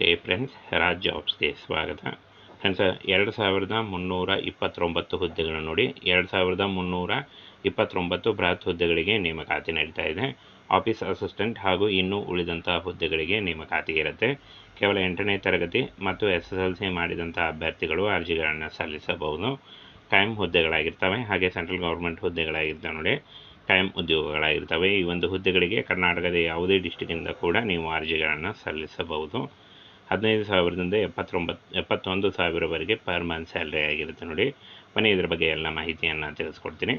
ಜೈ friends Raj ಜಾಬ್ಸ್ಗೆ ಸ್ವಾಗತ. Friends ಎರಡು ಸಾವಿರದ ಮುನ್ನೂರ ಇಪ್ಪತ್ತೊಂಬತ್ತು ಹುದ್ದೆಗಳನ್ನು ನೋಡಿ. ಎರಡು ಸಾವಿರದ ಮುನ್ನೂರ ಇಪ್ಪತ್ತೊಂಬತ್ತು ಬೃಹತ್ ಹುದ್ದೆಗಳಿಗೆ ನೇಮಕಾತಿ ನಡೀತಾ ಇದೆ. ಆಫೀಸ್ ಅಸಿಸ್ಟೆಂಟ್ ಹಾಗೂ ಇನ್ನೂ ಉಳಿದಂತಹ ಹುದ್ದೆಗಳಿಗೆ ನೇಮಕಾತಿ ಇರುತ್ತೆ. ಕೇವಲ ಎಂಟನೇ ತರಗತಿ ಮತ್ತು ಎಸ್ ಎಸ್ ಎಲ್ ಸಿ ಮಾಡಿದಂಥ ಅಭ್ಯರ್ಥಿಗಳು ಅರ್ಜಿಗಳನ್ನು ಸಲ್ಲಿಸಬಹುದು. ಕಾಯಂ ಹುದ್ದೆಗಳಾಗಿರ್ತವೆ. ಹಾಗೆ ಸೆಂಟ್ರಲ್ ಗೌರ್ಮೆಂಟ್ ಹುದ್ದೆಗಳಾಗಿರ್ತವೆ ನೋಡಿ. ಕಾಯಂ ಉದ್ಯೋಗಗಳಾಗಿರ್ತವೆ. ಈ ಒಂದು ಹುದ್ದೆಗಳಿಗೆ ಕರ್ನಾಟಕದ ಯಾವುದೇ ಡಿಸ್ಟಿಕ್ಕಿಂದ ಕೂಡ ನೀವು ಅರ್ಜಿಗಳನ್ನು ಸಲ್ಲಿಸಬಹುದು. ಹದಿನೈದು ಸಾವಿರದಿಂದ ಎಪ್ಪತ್ತೊಂಬತ್ತು ಎಪ್ಪತ್ತೊಂದು ಸಾವಿರವರೆಗೆ ಪರ್ ಮಂತ್ ಸ್ಯಾಲ್ರಿ ಆಗಿರುತ್ತೆ ನೋಡಿ. ಮನೆ ಇದರ ಬಗ್ಗೆ ಎಲ್ಲ ಮಾಹಿತಿಯನ್ನು ತಿಳಿಸ್ಕೊಡ್ತೀನಿ.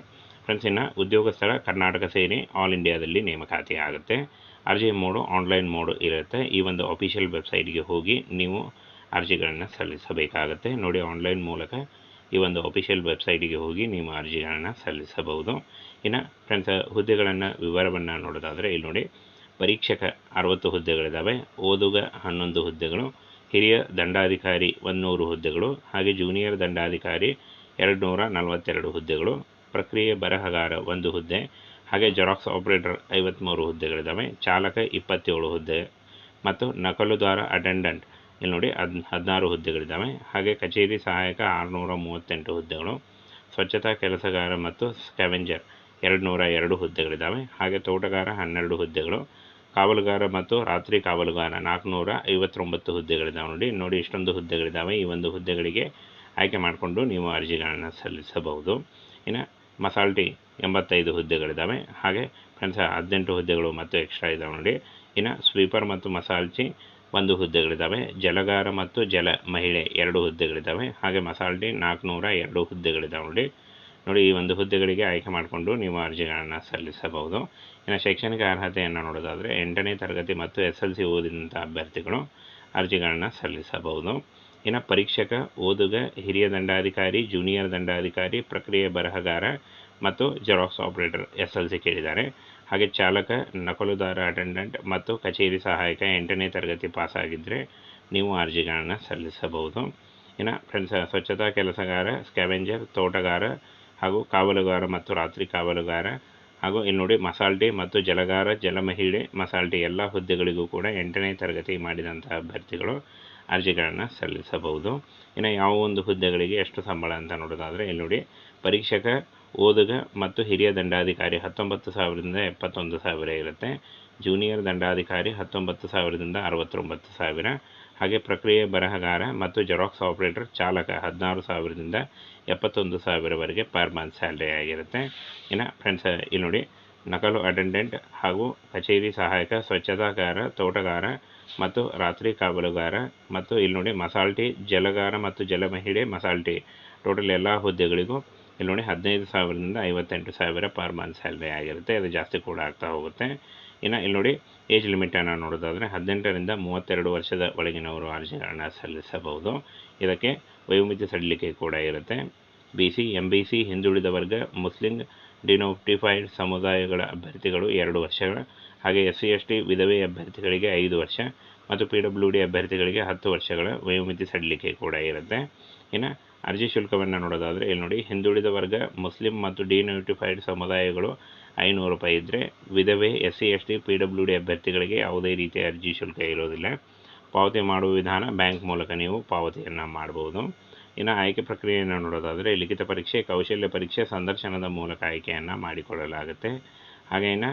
ಫ್ರೆಂಡ್ಸ್ ಇನ್ನು ಉದ್ಯೋಗ ಸ್ಥಳ ಕರ್ನಾಟಕ ಸೇರಿ ಆಲ್ ಇಂಡಿಯಾದಲ್ಲಿ ನೇಮಕಾತಿ ಆಗುತ್ತೆ. ಅರ್ಜಿ ಮೋಡು ಆನ್ಲೈನ್ ಮೋಡು ಇರುತ್ತೆ. ಈ ಒಂದು ಅಫಿಷಿಯಲ್ ವೆಬ್ಸೈಟ್ಗೆ ಹೋಗಿ ನೀವು ಅರ್ಜಿಗಳನ್ನು ಸಲ್ಲಿಸಬೇಕಾಗುತ್ತೆ. ನೋಡಿ ಆನ್ಲೈನ್ ಮೂಲಕ ಈ ಒಂದು ಅಫಿಷಿಯಲ್ ವೆಬ್ಸೈಟಿಗೆ ಹೋಗಿ ನೀವು ಅರ್ಜಿಗಳನ್ನು ಸಲ್ಲಿಸಬಹುದು. ಇನ್ನು ಫ್ರೆಂಡ್ಸ್ ಹುದ್ದೆಗಳನ್ನು ವಿವರವನ್ನು ನೋಡೋದಾದರೆ ಇಲ್ಲಿ ನೋಡಿ. ಪರೀಕ್ಷಕ ಅರವತ್ತು ಹುದ್ದೆಗಳಿದ್ದಾವೆ, ಓದುಗ ಹನ್ನೊಂದು ಹುದ್ದೆಗಳು, ಹಿರಿಯ ದಂಡಾಧಿಕಾರಿ ಒಂದುನೂರು ಹುದ್ದೆಗಳು, ಹಾಗೆ ಜೂನಿಯರ್ ದಂಡಾಧಿಕಾರಿ ಎರಡು ನೂರ ನಲವತ್ತೆರಡು ಹುದ್ದೆಗಳು, ಪ್ರಕ್ರಿಯೆ ಬರಹಗಾರ ಒಂದು ಹುದ್ದೆ, ಹಾಗೆ ಜೆರಾಕ್ಸ್ ಆಪರೇಟರ್ ಐವತ್ತ್ಮೂರು ಹುದ್ದೆಗಳಿದ್ದಾವೆ, ಚಾಲಕ ಇಪ್ಪತ್ತೇಳು ಹುದ್ದೆ ಮತ್ತು ನಕಲುದಾರ ಅಟೆಂಡೆಂಟ್ ಇಲ್ಲಿ ನೋಡಿ ಹದ್, ಹದಿನಾರು ಹುದ್ದೆಗಳಿದ್ದಾವೆ, ಹಾಗೆ ಕಚೇರಿ ಸಹಾಯಕ ಆರುನೂರ ಮೂವತ್ತೆಂಟು ಹುದ್ದೆಗಳು, ಸ್ವಚ್ಛತಾ ಕೆಲಸಗಾರ ಮತ್ತು ಸ್ಕ್ಯಾವೆಂಜರ್ ಎರಡು ನೂರ ಎರಡು ಹುದ್ದೆಗಳಿದ್ದಾವೆ, ಹಾಗೆ ತೋಟಗಾರ ಹನ್ನೆರಡು ಹುದ್ದೆಗಳು ಕಾವಲುಗಾರ ಮತ್ತು ರಾತ್ರಿ ಕಾವಲುಗಾರ ನಾಲ್ಕುನೂರ ಐವತ್ತೊಂಬತ್ತು ಹುದ್ದೆಗಳಿದ್ದಾವೆ ನೋಡಿ. ನೋಡಿ ಇಷ್ಟೊಂದು ಹುದ್ದೆಗಳಿದ್ದಾವೆ. ಈ ಒಂದು ಹುದ್ದೆಗಳಿಗೆ ಆಯ್ಕೆ ಮಾಡಿಕೊಂಡು ನೀವು ಅರ್ಜಿಗಳನ್ನು ಸಲ್ಲಿಸಬಹುದು. ಇನ್ನು ಮಸಾಲ್ಟಿ ಎಂಬತ್ತೈದು ಹುದ್ದೆಗಳಿದ್ದಾವೆ. ಹಾಗೆ ಫ್ರೆಂಡ್ಸ್, ಹದಿನೆಂಟು ಹುದ್ದೆಗಳು ಮತ್ತು ಎಕ್ಸ್ಟ್ರಾ ಇದ್ದಾವೆ ನೋಡಿ. ಇನ್ನು ಸ್ವೀಪರ್ ಮತ್ತು ಮಸಾಲ್ಚಿ ಒಂದು ಹುದ್ದೆಗಳಿದ್ದಾವೆ. ಜಲಗಾರ ಮತ್ತು ಜಲ ಮಹಿಳೆ ಎರಡು ಹುದ್ದೆಗಳಿದ್ದಾವೆ. ಹಾಗೆ ಮಸಾಲ್ಟಿ ನಾಲ್ಕುನೂರ ಎರಡು ಹುದ್ದೆಗಳಿದ್ದಾವೆ ನೋಡಿ. ನೋಡಿ, ಈ ಒಂದು ಹುದ್ದೆಗಳಿಗೆ ಆಯ್ಕೆ ಮಾಡಿಕೊಂಡು ನೀವು ಅರ್ಜಿಗಳನ್ನು ಸಲ್ಲಿಸಬಹುದು. ಇನ್ನು ಶೈಕ್ಷಣಿಕ ಅರ್ಹತೆಯನ್ನು ನೋಡೋದಾದರೆ ಎಂಟನೇ ತರಗತಿ ಮತ್ತು ಎಸ್ ಎಲ್ ಸಿ ಓದಿದಂಥ ಅಭ್ಯರ್ಥಿಗಳು ಅರ್ಜಿಗಳನ್ನು ಸಲ್ಲಿಸಬಹುದು. ಇನ್ನು ಪರೀಕ್ಷಕ, ಓದುಗ, ಹಿರಿಯ ದಂಡಾಧಿಕಾರಿ, ಜೂನಿಯರ್ ದಂಡಾಧಿಕಾರಿ, ಪ್ರಕ್ರಿಯೆ ಬರಹಗಾರ ಮತ್ತು Xerox operator S L C ಕೇಳಿದ್ದಾರೆ. ಹಾಗೆ ಚಾಲಕ, ನಕಲುದಾರ, ಅಟೆಂಡೆಂಟ್ ಮತ್ತು ಕಚೇರಿ ಸಹಾಯಕ ಎಂಟನೇ ತರಗತಿ ಪಾಸಾಗಿದ್ದರೆ ನೀವು ಅರ್ಜಿಗಳನ್ನು ಸಲ್ಲಿಸಬಹುದು. ಇನ್ನು ಫ್ರೆಂಡ್ಸ್, ಸ್ವಚ್ಛತಾ ಕೆಲಸಗಾರ, ಸ್ಕ್ಯಾವೆಂಜರ್, ತೋಟಗಾರ ಹಾಗೂ ಕಾವಲುಗಾರ ಮತ್ತು ರಾತ್ರಿ ಕಾವಲುಗಾರ ಹಾಗೂ ಇಲ್ಲಿ ನೋಡಿ ಮಸಾಲ್ಟಿ ಮತ್ತು ಜಲಗಾರ, ಜಲಮಹಿಳೆ, ಮಸಾಲ್ಟಿ ಎಲ್ಲ ಹುದ್ದೆಗಳಿಗೂ ಕೂಡ ಎಂಟನೇ ತರಗತಿ ಮಾಡಿದಂಥ ಅಭ್ಯರ್ಥಿಗಳು ಅರ್ಜಿಗಳನ್ನು ಸಲ್ಲಿಸಬಹುದು. ಇನ್ನು ಯಾವ ಒಂದು ಹುದ್ದೆಗಳಿಗೆ ಎಷ್ಟು ಸಂಬಳ ಅಂತ ನೋಡೋದಾದರೆ ಇಲ್ಲಿ ನೋಡಿ ಪರೀಕ್ಷಕ, ಓದುಗ ಮತ್ತು ಹಿರಿಯ ದಂಡಾಧಿಕಾರಿ ಹತ್ತೊಂಬತ್ತು ಸಾವಿರದಿಂದ ಎಪ್ಪತ್ತೊಂದು ಸಾವಿರ ಇರುತ್ತೆ. ಜೂನಿಯರ್ ದಂಡಾಧಿಕಾರಿ ಹತ್ತೊಂಬತ್ತು ಸಾವಿರದಿಂದ ಅರವತ್ತೊಂಬತ್ತು ಸಾವಿರ. ಹಾಗೆ ಪ್ರಕ್ರಿಯೆ ಬರಹಗಾರ ಮತ್ತು ಜೆರಾಕ್ಸ್ ಆಪರೇಟರ್ ಚಾಲಕ ಹದಿನಾರು ಸಾವಿರದಿಂದ ಎಪ್ಪತ್ತೊಂದು ಸಾವಿರವರೆಗೆ ಪರ್ ಮಂತ್ ಸ್ಯಾಲ್ರಿ ಆಗಿರುತ್ತೆ. ಇನ್ನು ಫ್ರೆಂಡ್ಸ್ ಇಲ್ಲಿ ನೋಡಿ, ನಕಲು ಅಟೆಂಡೆಂಟ್ ಹಾಗೂ ಕಚೇರಿ ಸಹಾಯಕ, ಸ್ವಚ್ಛತಾಗಾರ, ತೋಟಗಾರ ಮತ್ತು ರಾತ್ರಿ ಕಾವಲುಗಾರ ಮತ್ತು ಇಲ್ಲಿ ನೋಡಿ, ಮಸಾಲ್ಟಿ, ಜಲಗಾರ ಮತ್ತು ಜಲಮಹಿಳೆ ಮಸಾಲ್ಟಿ. ಟೋಟಲ್ ಎಲ್ಲ ಹುದ್ದೆಗಳಿಗೂ ಇಲ್ಲಿ ನೋಡಿ ಹದಿನೈದು ಸಾವಿರದಿಂದ ಐವತ್ತೆಂಟು ಸಾವಿರ ಪರ್ ಮಂತ್ ಸ್ಯಾಲ್ರಿ ಆಗಿರುತ್ತೆ. ಅದು ಜಾಸ್ತಿ ಕೂಡ ಆಗ್ತಾ ಹೋಗುತ್ತೆ. ಇನ್ನು ಇಲ್ಲಿ ನೋಡಿ ಏಜ್ ಲಿಮಿಟನ್ನು ನೋಡೋದಾದರೆ ಹದಿನೆಂಟರಿಂದ ಮೂವತ್ತೆರಡು ವರ್ಷದ ಒಳಗಿನವರು ಅರ್ಜಿಗಳನ್ನು ಸಲ್ಲಿಸಬಹುದು. ಇದಕ್ಕೆ ವಯೋಮಿತಿ ಸಡಿಲಿಕೆ ಕೂಡ ಇರುತ್ತೆ. B C M B C ಹಿಂದುಳಿದ ವರ್ಗ, ಮುಸ್ಲಿಂ ಡಿನೋಟಿಫೈಡ್ ಸಮುದಾಯಗಳ ಅಭ್ಯರ್ಥಿಗಳು ಎರಡು ವರ್ಷಗಳ ಹಾಗೆ ಎಸ್ ಸಿ ಎಸ್ ಟಿ ವಿಧವೆ ಅಭ್ಯರ್ಥಿಗಳಿಗೆ ಐದು ವರ್ಷ, ಮತ್ತು ಪಿ ಡಬ್ಲ್ಯೂ ಡಿ ಅಭ್ಯರ್ಥಿಗಳಿಗೆ ಹತ್ತು ವರ್ಷಗಳ ವಯೋಮಿತಿ ಸಡಿಲಿಕೆ ಕೂಡ ಇರುತ್ತೆ. ಇನ್ನು ಅರ್ಜಿ ಶುಲ್ಕವನ್ನು ನೋಡೋದಾದರೆ, ಇಲ್ಲಿ ನೋಡಿ, ಹಿಂದುಳಿದ ವರ್ಗ, ಮುಸ್ಲಿಂ ಮತ್ತು ಡಿನೋಟಿಫೈಡ್ ಸಮುದಾಯಗಳು ಐನೂರು ರೂಪಾಯಿ ಇದ್ದರೆ ವಿಧವೆ S C S T P W D ಅಭ್ಯರ್ಥಿಗಳಿಗೆ ಯಾವುದೇ ರೀತಿಯ ಅರ್ಜಿ ಶುಲ್ಕ ಇರೋದಿಲ್ಲ. ಪಾವತಿ ಮಾಡುವ ವಿಧಾನ ಬ್ಯಾಂಕ್ ಮೂಲಕ ನೀವು ಪಾವತಿಯನ್ನು ಮಾಡ್ಬೋದು. ಇನ್ನು ಆಯ್ಕೆ ಪ್ರಕ್ರಿಯೆಯನ್ನು ನೋಡೋದಾದರೆ, ಲಿಖಿತ ಪರೀಕ್ಷೆ, ಕೌಶಲ್ಯ ಪರೀಕ್ಷೆ, ಸಂದರ್ಶನದ ಮೂಲಕ ಆಯ್ಕೆಯನ್ನು ಮಾಡಿಕೊಳ್ಳಲಾಗುತ್ತೆ. ಹಾಗೆ ಇನ್ನು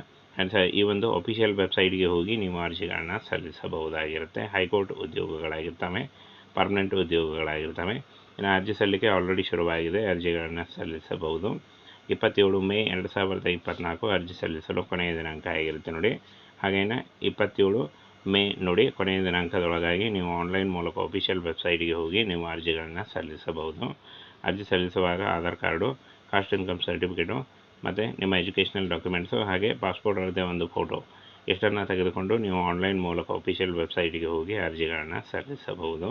ಈ ಒಂದು ಅಫಿಷಿಯಲ್ ವೆಬ್ಸೈಟ್ಗೆ ಹೋಗಿ ನೀವು ಅರ್ಜಿಗಳನ್ನು ಸಲ್ಲಿಸಬಹುದಾಗಿರುತ್ತೆ. ಹೈಕೋರ್ಟ್ ಉದ್ಯೋಗಗಳಾಗಿರ್ತವೆ. ಪರ್ಮನೆಂಟ್ ಉದ್ಯೋಗಗಳಾಗಿರ್ತವೆ. ಇನ್ನು ಅರ್ಜಿ ಸಲ್ಲಿಕೆ ಆಲ್ರೆಡಿ ಶುರುವಾಗಿದೆ. ಅರ್ಜಿಗಳನ್ನು ಸಲ್ಲಿಸಬಹುದು. ಇಪ್ಪತ್ತೇಳು ಮೇ ಎರಡು ಸಾವಿರದ ಇಪ್ಪತ್ತ್ನಾಲ್ಕು ಅರ್ಜಿ ಸಲ್ಲಿಸಲು ಕೊನೆಯ ದಿನಾಂಕ ಆಗಿರುತ್ತೆ ನೋಡಿ. ಹಾಗೇನೆ ಇಪ್ಪತ್ತೇಳು ಮೇ ನೋಡಿ ಕೊನೆಯ ದಿನಾಂಕದೊಳಗಾಗಿ ನೀವು ಆನ್ಲೈನ್ ಮೂಲಕ ಅಫಿಷಿಯಲ್ ವೆಬ್ಸೈಟ್ಗೆ ಹೋಗಿ ನೀವು ಅರ್ಜಿಗಳನ್ನು ಸಲ್ಲಿಸಬಹುದು. ಅರ್ಜಿ ಸಲ್ಲಿಸುವಾಗ Aadhaar card caste income certificate ಮತ್ತು ನಿಮ್ಮ ಎಜುಕೇಷನಲ್ ಡಾಕ್ಯುಮೆಂಟ್ಸು ಹಾಗೆ ಪಾಸ್ಪೋರ್ಟ್ ಅವ್ರದ್ದೇ ಒಂದು ಫೋಟೋ ಇಷ್ಟನ್ನು ತೆಗೆದುಕೊಂಡು ನೀವು ಆನ್ಲೈನ್ ಮೂಲಕ ಅಫಿಷಿಯಲ್ ವೆಬ್ಸೈಟ್ಗೆ ಹೋಗಿ ಅರ್ಜಿಗಳನ್ನು ಸಲ್ಲಿಸಬಹುದು.